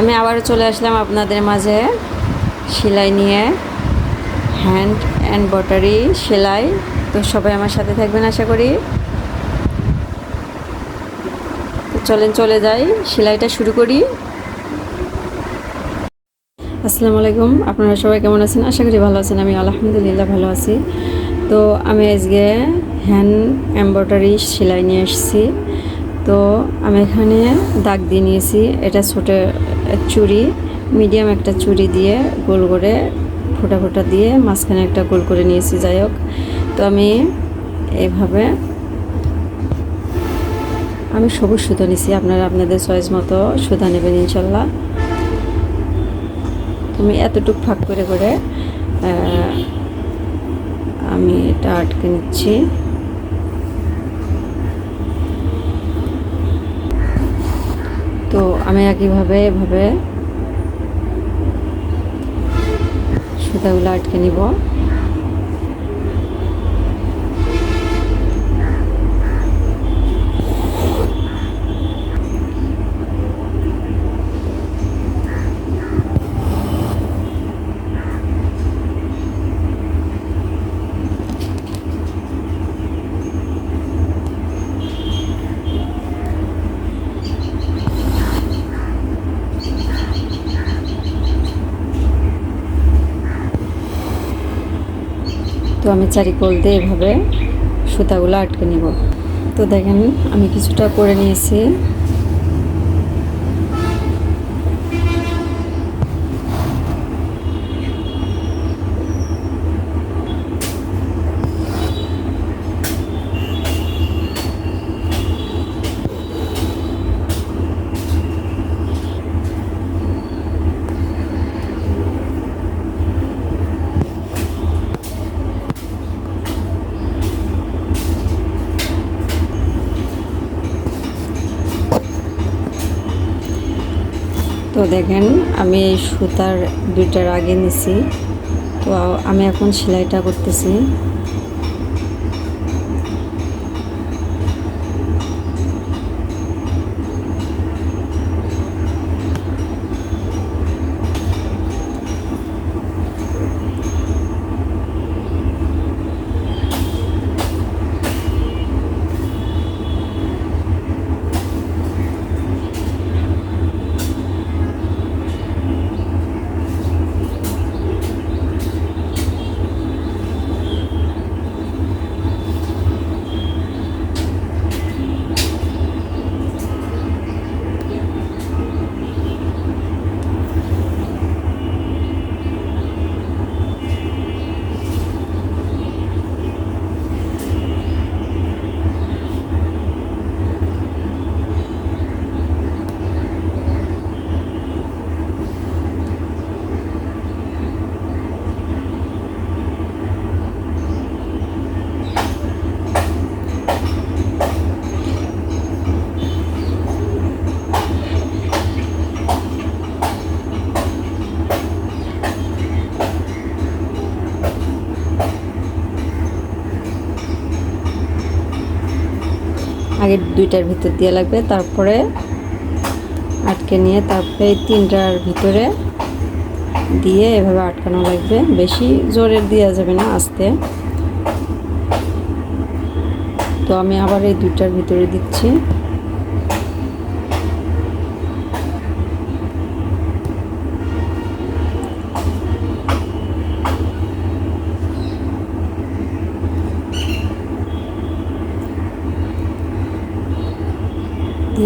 আমি আবারও চলে আসলাম আপনাদের মাঝে সেলাই নিয়ে। হ্যান্ড এমব্রয়ডারি সেলাই। তো সবাই আমার সাথে থাকবেন আশা করি। চলেন, চলে যাই। সেলাইটা শুরু করি। আসসালামু আলাইকুম। আপনারা সবাই কেমন আছেন? আশা করি ভালো আছেন। আমি আলহামদুলিল্লাহ ভালো আছি। তো আমি আজকে হ্যান্ড এমব্রয়ডারি সেলাই নিয়ে এসেছি। তো আমি এখানে দাগ দিয়ে নিয়েছি। এটা ছোটো চুড়ি, মিডিয়াম একটা চুড়ি দিয়ে গোল করে ফোটা ফোটা দিয়ে মাঝখানে একটা গোল করে নিয়েছি, যাই হোক। তো আমি এইভাবে আমি সবুজ সুতো নিছি, আপনারা আপনাদের চয়েস মতো সুতা নেবেন ইনশাল্লাহ। তুমি এতটুক ফাঁক করে করে আমি এটা আটকে নিচ্ছি। তো আমি একইভাবে এভাবে সুতাগুলো আটকে নিব। তো আমি চারিকোল দিয়ে এভাবে সুতাগুলো আটকে নিব। তো দেখেন আমি কিছুটা করে নিয়েছি। তো দেখেন আমি এই সুতার দুইটার আগে নিছি। তো আমি এখন সেলাইটা করতেছি। আগে দুইটার ভিতর দিয়ে লাগবে, তারপরে আটকে নিয়ে তারপরে তিনটার ভিতরে দিয়ে এভাবে আটকানো লাগবে। বেশি জোরের দেওয়া যাবে না আস্তে। তো আমি আবার এই দুইটার ভিতরে দিচ্ছি।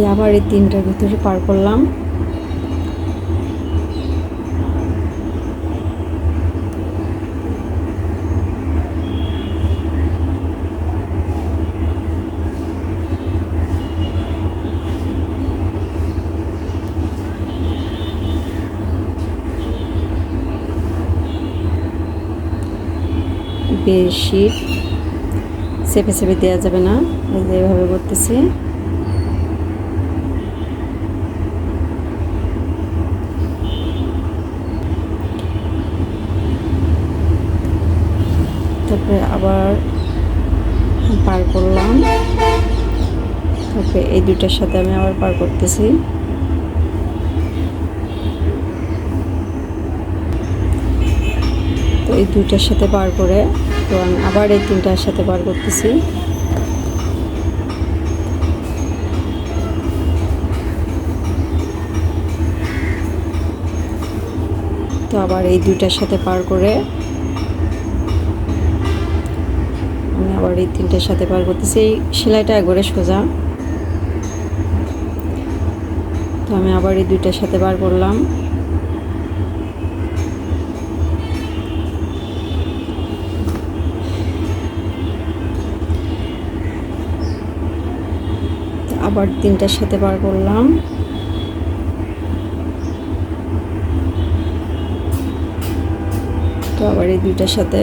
দিয়ে আবার এই তিনটার ভিতরে পার করলাম। বেশি চেপে চেপে দেওয়া যাবে না, এই যে এভাবে করতেছি। আবার পার করলাম। ওকে, এই দুটার সাথে আমি আবার পার করতেছি। তো এই দুইটার সাথে পার করে তো আমি আবার এই তিনটার সাথে পার করতেছি। তো আবার এই দুইটার সাথে পার করে এই তিনটার সাথে পার করতেছি। এই সেলাইটা একবারে সোজা। তো আমি আবার এই দুইটার সাথে পার করলাম। আবার তিনটার সাথে পার করলাম। তো আবার এই দুইটার সাথে।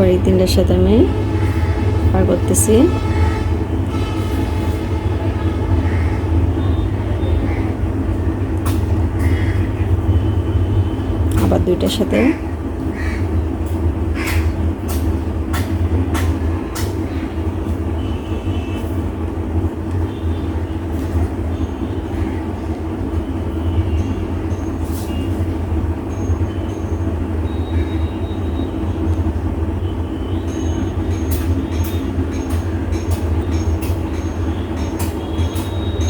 আবার এই তিনটার সাথে আমি পার করতেছি। আবার দুইটার সাথে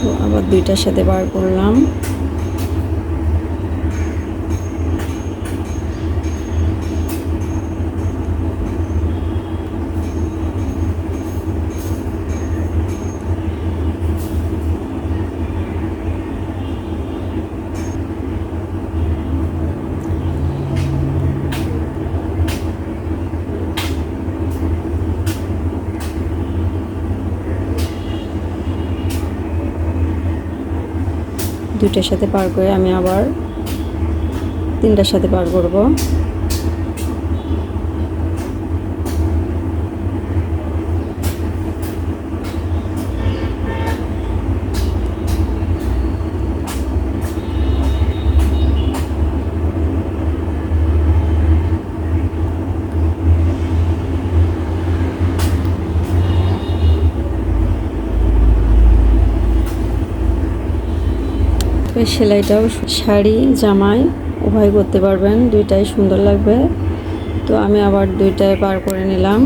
তো আবার দুইটার সাথে বার করলাম। দুইটার সাথে পার করে আমি আবার তিনটার সাথে পার করব। সেলাইটাও, শাড়ি, জামাই, উভয় করতে পারবেন, দুইটাই সুন্দর লাগবে। তো আমি আবার দুইটায় পার করে নিলাম।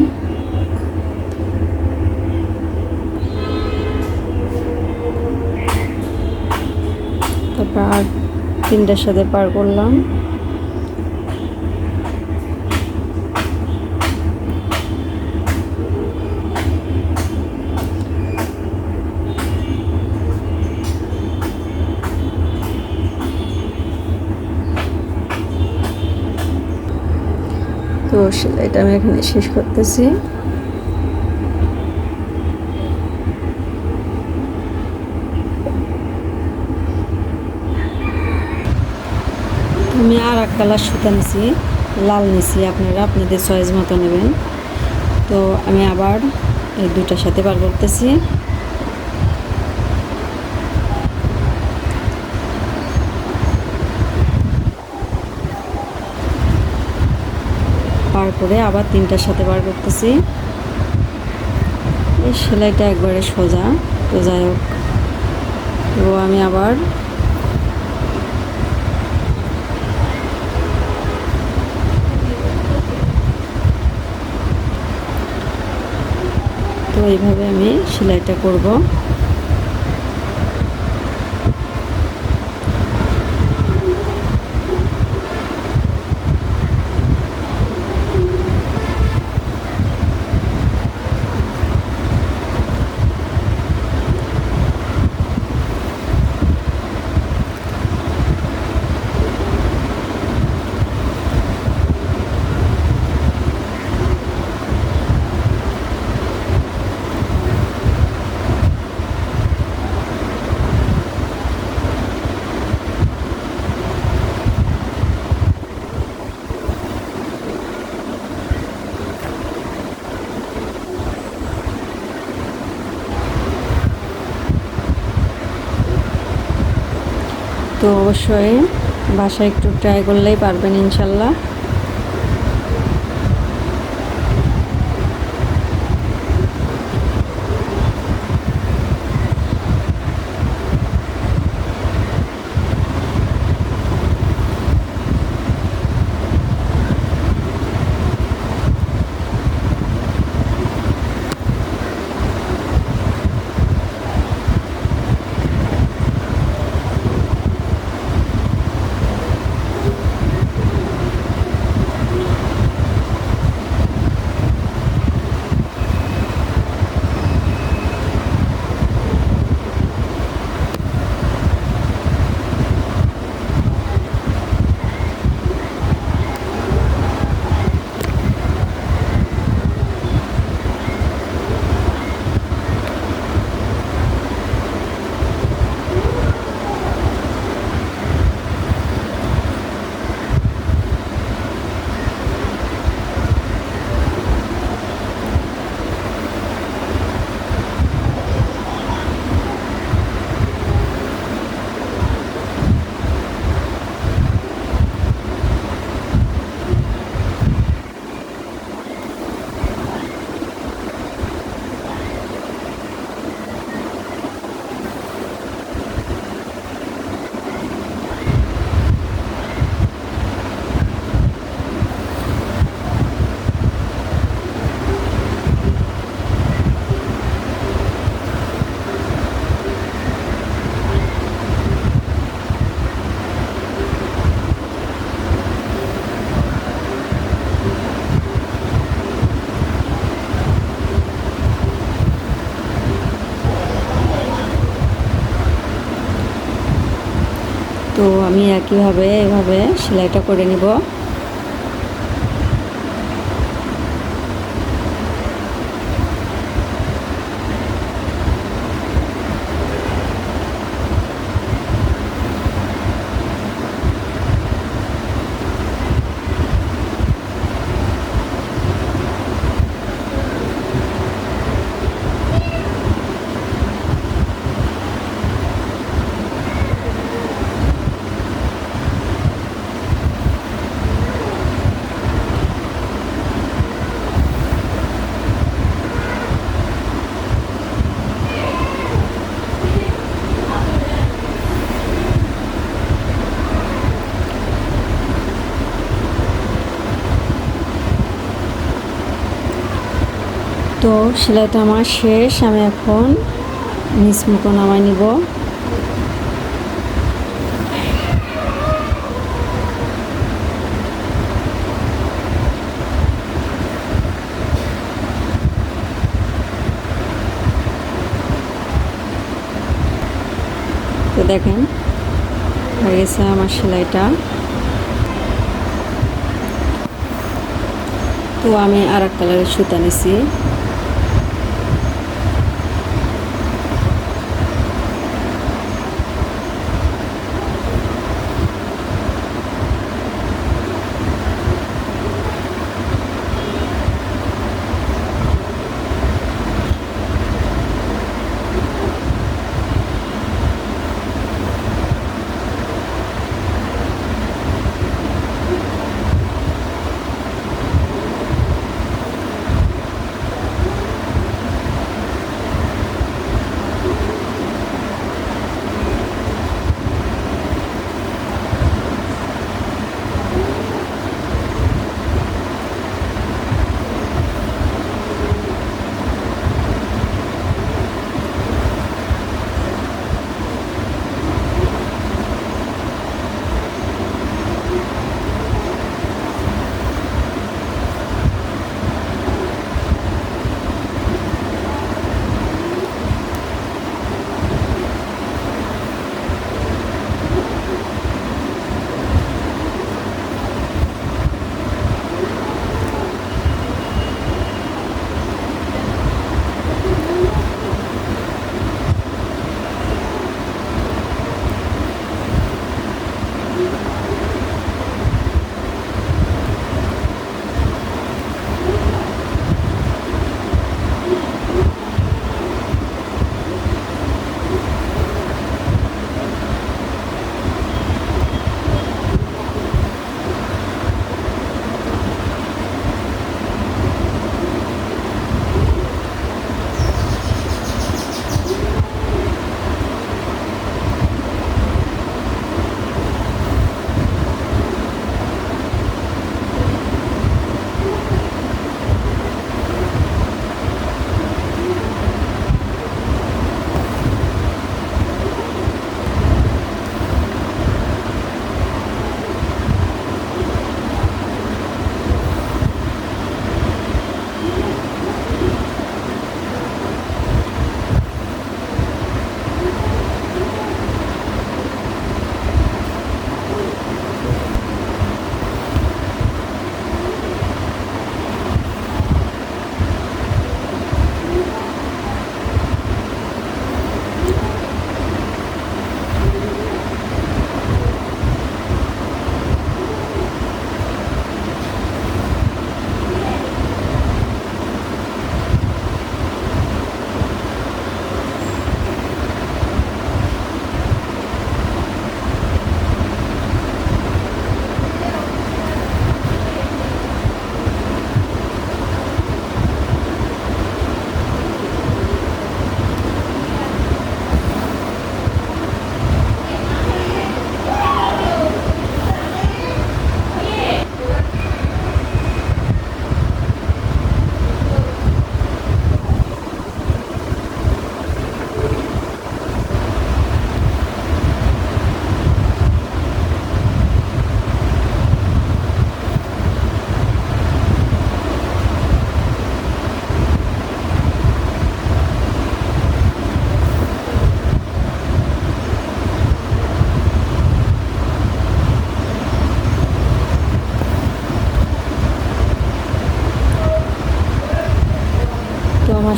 তারপর আর তিনটার সাথে পার করলাম। সেলাইটা আমি এখানে শেষ করতেছি। আমি আর এক কালার সুতা নিছি, লাল নিছি, আপনারা আপনাদের চয়েস মতো নেবেন। তো আমি আবার এই দুটার সাথে বার করতেছি। পার করে আবার তিনটার সাথে বার করতেছি। এই সেলাইটা একবারে সোজা, তো যাই হোক। তো আমি আবার তো এইভাবে আমি সেলাইটা করব। তো অবশ্যই বাসায় একটু ট্রাই করলেই পারবেন ইনশাল্লাহ। একইভাবে এভাবে সেলাইটা করে নিব। সেলাইটা আমার শেষ, আমি এখন নিচ মুখো নামাই নিব। তো দেখেন, হয়ে গেছে আমার সেলাইটা। তো আমি আর এক কালারের সুতা নিছি।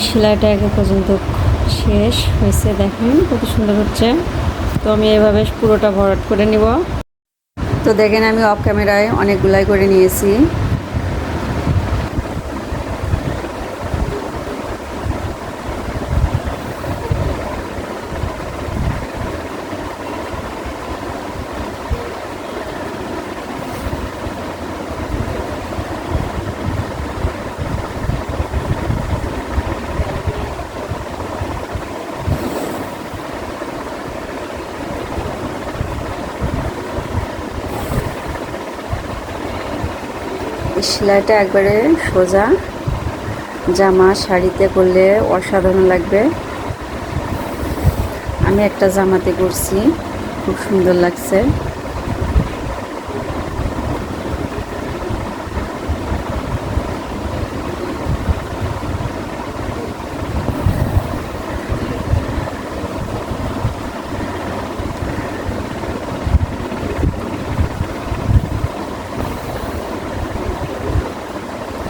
সেলাইটা একে পর্যন্ত শেষ হয়েছে, দেখেন কত সুন্দর হচ্ছে। তো আমি এভাবে পুরোটা ভরাট করে নিব। তো দেখেন আমি অফ ক্যামেরায় অনেকগুলাই করে নিয়েছি। সেলাইটা একবারে সোজা। জামা শাড়িতে করলে অসাধারণ লাগবে। আমি একটা জামাতে করছি, খুব সুন্দর লাগছে।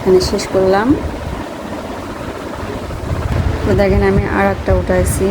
এখানে শেষ করলাম। তো দেখেন আমি আর একটা উঠাইছি।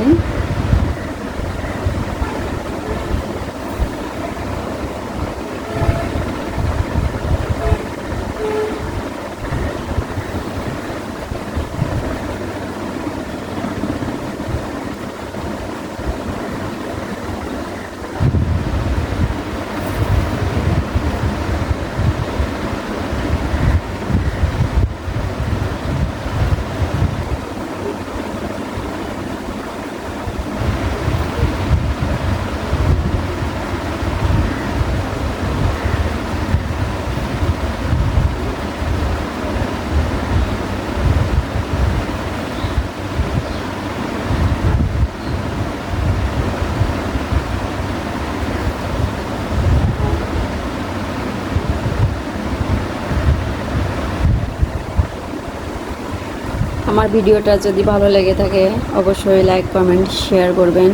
আমার ভিডিওটা যদি ভালো লেগে থাকে, অবশ্যই লাইক কমেন্ট শেয়ার করবেন।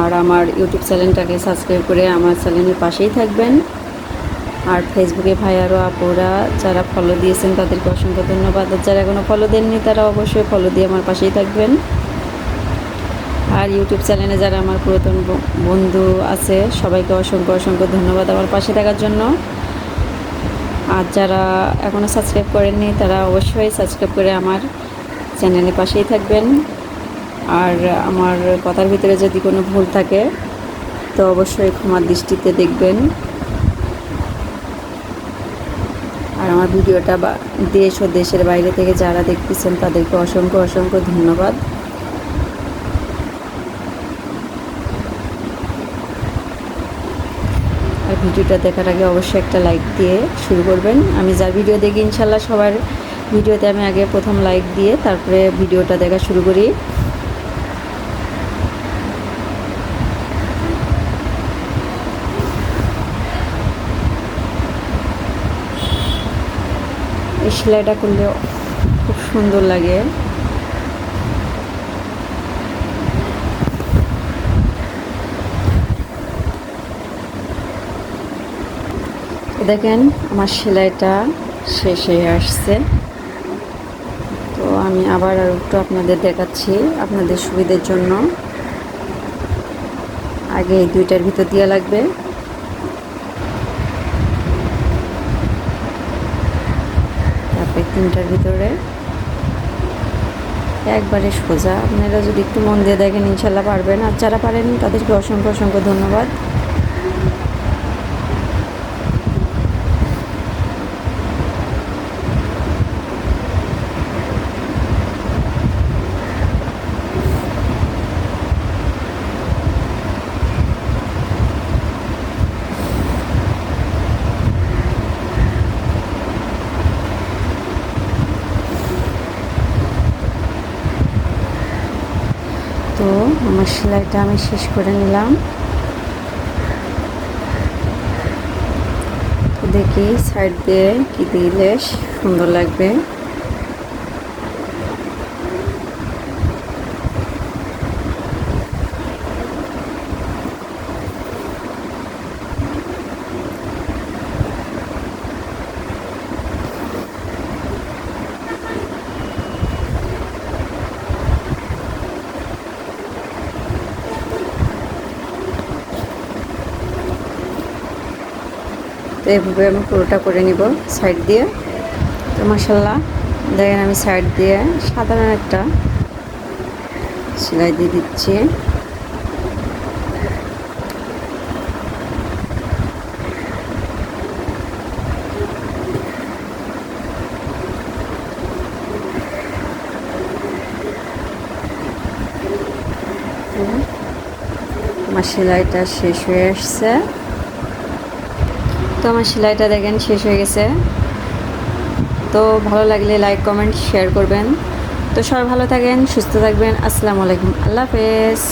আর আমার ইউটিউব চ্যানেলটাকে সাবস্ক্রাইব করে আমার চ্যানেলের পাশেই থাকবেন। আর ফেসবুকে ভাই আরও আপুরা যারা ফলো দিয়েছেন, তাদেরকে অসংখ্য ধন্যবাদ। আর যারা এখনও ফলো দেননি, তারা অবশ্যই ফলো দিয়ে আমার পাশেই থাকবেন। আর ইউটিউব চ্যানেলে যারা আমার পুরাতন বন্ধু আছে, সবাইকে অসংখ্য অসংখ্য ধন্যবাদ আমার পাশে থাকার জন্য। আর যারা এখনও সাবস্ক্রাইব করেননি, তারা অবশ্যই সাবস্ক্রাইব করে আমার চ্যানেলের পাশেই থাকবেন। আর আমার কথার ভিতরে যদি কোনো ভুল থাকে, তো অবশ্যই ক্ষমার দৃষ্টিতে দেখবেন। আর আমার ভিডিওটা বা দেশ ও দেশের বাইরে থেকে যারা দেখতেছেন, তাদেরকে অসংখ্য অসংখ্য ধন্যবাদ। ভিডিওটা দেখার আগে অবশ্যই একটা লাইক দিয়ে শুরু করবেন। আমি যা ভিডিও দেখি ইনশাল্লাহ সবার ভিডিওতে আমি আগে প্রথম লাইক দিয়ে তারপরে ভিডিওটা দেখা শুরু করি। এই সেলাইটা করলে খুব সুন্দর লাগে। দেখেন, আমার সেলাইটা শেষ হয়ে আসছে। তো আমি আবার আর একটু আপনাদের দেখাচ্ছি আপনাদের সুবিধের জন্য। আগে এই দুইটার ভিতর দিয়ে লাগবে। তারপরে তিনটার ভিতরে। একবারে সোজা। আপনারা যদি একটু মন দিয়ে দেখেন, ইনশাল্লাহ পারবেন। আর যারা পারেন, তাদেরকে অসংখ্য অসংখ্য ধন্যবাদ তো আমার সেলাইটা আমি শেষ করে নিলাম। দেখি সাইড দিয়ে কী দিলে সুন্দর লাগবে। এইভাবে আমি পুরোটা করে নিব সাইড দিয়ে। তো মাসাল্লাহ দেখেন আমি সাইড দিয়ে সাধারণ একটা সেলাই দিয়ে দিচ্ছি। আমার সেলাইটা শেষ হয়ে আসছে। তো আমার সেলাইটা দেখেন, শেষ হয়ে গেছে। তো ভালো লাগলে লাইক কমেন্ট শেয়ার করবেন। তো সবাই ভালো থাকেন, সুস্থ থাকবেন। আসসালামু আলাইকুম। আল্লাহ হাফেজ।